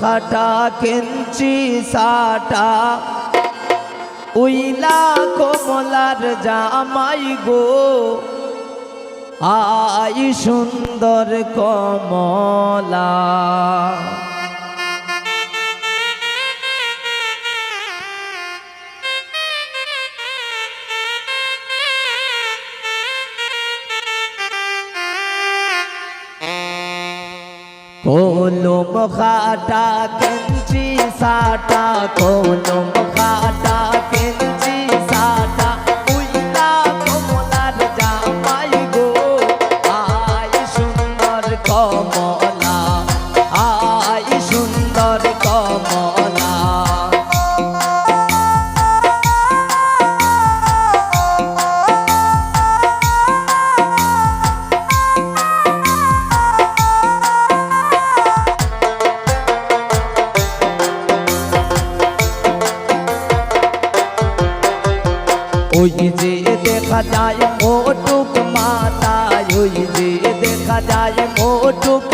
খাটা কেঞ্চি সাটা। উইলা কমলার জামাই গো। আই সুন্দর কমলা। কলম খাটা কেঞ্চি সাটা কলম খাটা ওই যে দেখা যায় মোটুক মাতায় ওই যে দেখা যায় মোটুক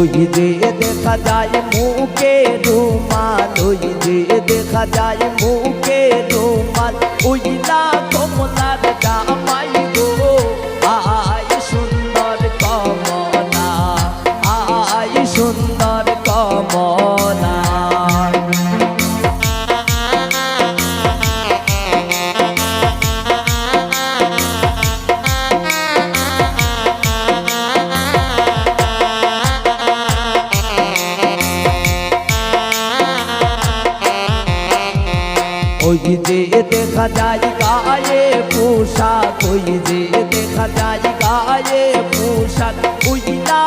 ওই দিয়ে দেখা যায় মুখে রুমাল ওই দিয়ে দেখা যায় মুখে রুমাল ওই যে দেখা যায় গায়ে পোশাক ওই যে দেখা যায় গায়ে পোশাক ওই না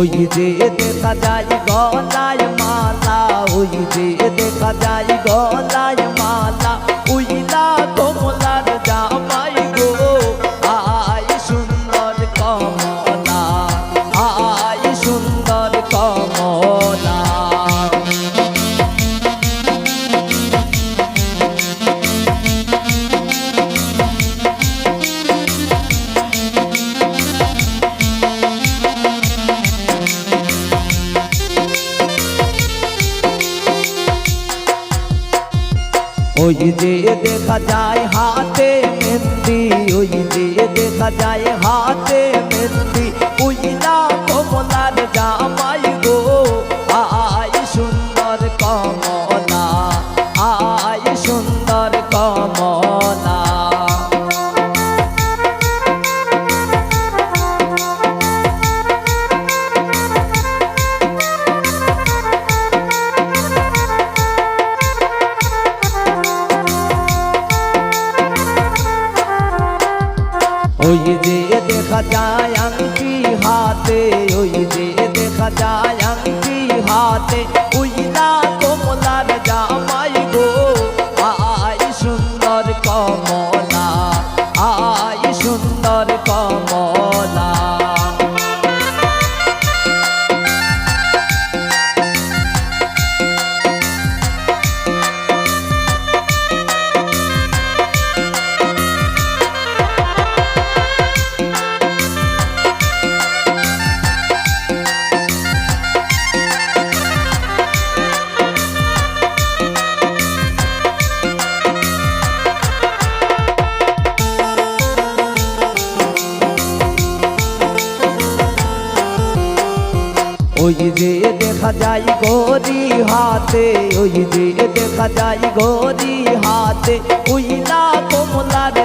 ওই যে দেখা যায় গলায় মালা ওই যে দেখা যায় গলায় মালা, উইলা কমলার জামাই গো আই সুন্দর কমলা। ওই যে দেখা যায় হাতে মেহেন্দি ওই যে দেখা যায় হাতে মেহেন্দি ওই না ওই যে দেখা যায় আংটি হাতে ওই যে দেখা যায় আংটি হাতে ওই না কমলার জামাই ওই যে দেখা যাই গরি হাতে ওই যে দেখা যাই গরি হাতে উইলা কমলার